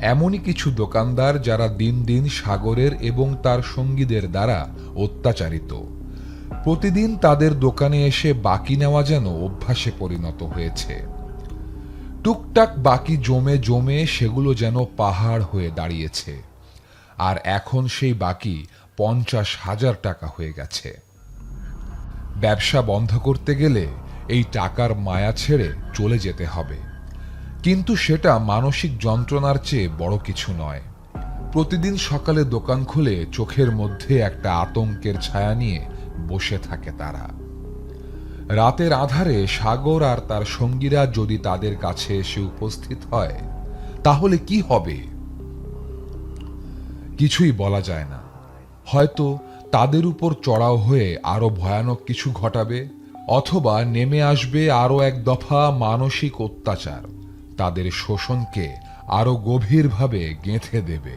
এমনই কিছু দোকানদার যারা দিন দিন সাগরের এবং তার সঙ্গীদের দ্বারা অত্যাচারিত। প্রতিদিন তাদের দোকানে এসে বাকি নেওয়া যেন অভ্যাসে পরিণত হয়েছে। টুকটাক বাকি জমে জমে সেগুলো যেন পাহাড় হয়ে দাঁড়িয়েছে। আর এখন সেই বাকি পঞ্চাশ হাজার টাকা হয়ে গেছে। ব্যবসা বন্ধ করতে গেলে এই টাকার মায়া ছেড়ে চলে যেতে হবে। কিন্তু সেটা মানসিক যন্ত্রণার চেয়ে বড় কিছু নয়। প্রতিদিন সকালে দোকান খুলে চোখের মধ্যে একটা আতঙ্কের ছায়া নিয়ে বসে থাকে তারা। রাতের আধারে সাগর আর তার সঙ্গীরা যদি তাদের কাছে এসে উপস্থিত হয়, তাহলে কি হবে? কিছুই বলা যায় না। হয়তো তাদের উপর চড়াও হয়ে আরও ভয়ানক কিছু ঘটাবে, অথবা নেমে আসবে আরও এক দফা মানসিক অত্যাচার। তাদের শোষণকে আরও গভীরভাবে গেঁথে দেবে।